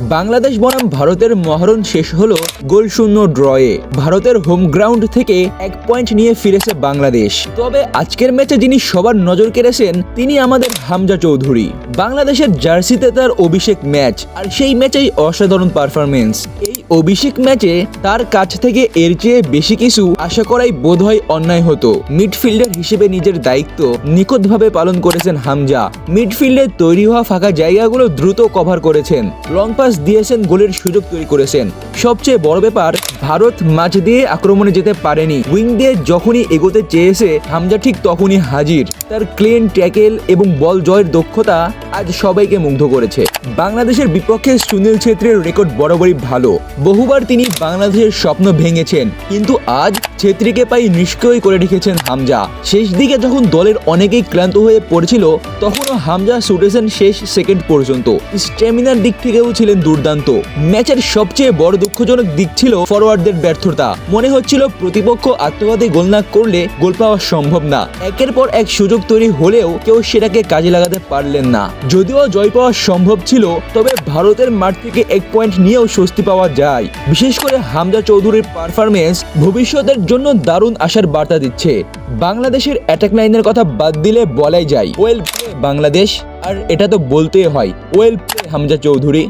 বাংলাদেশ বনাম ভারতের মহরণ শেষ হলো গোলশূন্য ড্রয়ে। ভারতের হোম গ্রাউন্ড থেকে এক পয়েন্ট নিয়ে ফিরেছে বাংলাদেশ। তবে আজকের ম্যাচে যিনি সবার নজর কেড়েছেন, তিনি আমাদের হামজা চৌধুরী। বাংলাদেশের জার্সিতে তার অভিষেক ম্যাচ আর সেই ম্যাচেই অসাধারণ পারফরমেন্স অভিষেক ম্যাচে তার কাছ থেকে এর চেয়ে বেশি কিছু আশা করাই বোধহয় অন্যায় হতো। মিডফিল্ডার হিসেবে নিজের দায়িত্ব নিখুঁতভাবে পালন করেছেন হামজা। মিডফিল্ডে তৈরি হওয়া ফাঁকা জায়গাগুলো দ্রুত কভার করেছেন। লং পাস দিয়েছেন গোলের সুযোগ তৈরি করেছেন। সবচেয়ে বড় ব্যাপার, ভারত মাঝ দিয়ে আক্রমণে যেতে পারেনি। উইং দিয়ে যখনই এগোতে চেয়েছে, হামজা ঠিক তখনই হাজির। তার ক্লিন ট্যাকেল এবং বল জয়ের দক্ষতা আজ সবাইকে মুগ্ধ করেছে। বাংলাদেশের বিপক্ষে সুনীল ছেত্রীর রেকর্ড বরাবরই ভালো। বহুবার তিনি বাংলাদেশের স্বপ্ন ভেঙেছেন, কিন্তু আজ ছেত্রীকে পাই নিষ্ক্রিয় করে রেখেছেন হামজা। শেষ দিকে যখন দলের অনেকেই ক্লান্ত হয়ে পড়ছিল, তখনও হামজা ছুটেছেন শেষ সেকেন্ড পর্যন্ত। স্ট্যামিনার দিক থেকেও ছিলেন দুর্দান্ত। ম্যাচের সবচেয়ে বড় দুঃখজনক দিক ছিল ফরওয়ার্ডদের ব্যর্থতা। মনে হচ্ছিল প্রতিপক্ষ আত্মঘাতী গোল না করলে গোল পাওয়া সম্ভব না। একের পর এক সুযোগ তৈরি হলেও কেউ সেটাকে কাজে লাগাতে পারলেন না। যদিও জয় পাওয়া সম্ভব ছিল, তবে ভারতের মাঠ থেকে এক পয়েন্ট নিয়েও স্বস্তি পাওয়া যায়। বিশেষ করে হামজা চৌধুরীর পারফরমেন্স ভবিষ্যতের জন্য দারুণ আশার বার্তা দিচ্ছে। বাংলাদেশের অ্যাটাক লাইনের কথা বাদ দিলে বলাই যায় ওয়েল বাংলাদেশ। আর এটা তো বলতেই হয় ওয়েল হামজা চৌধুরী।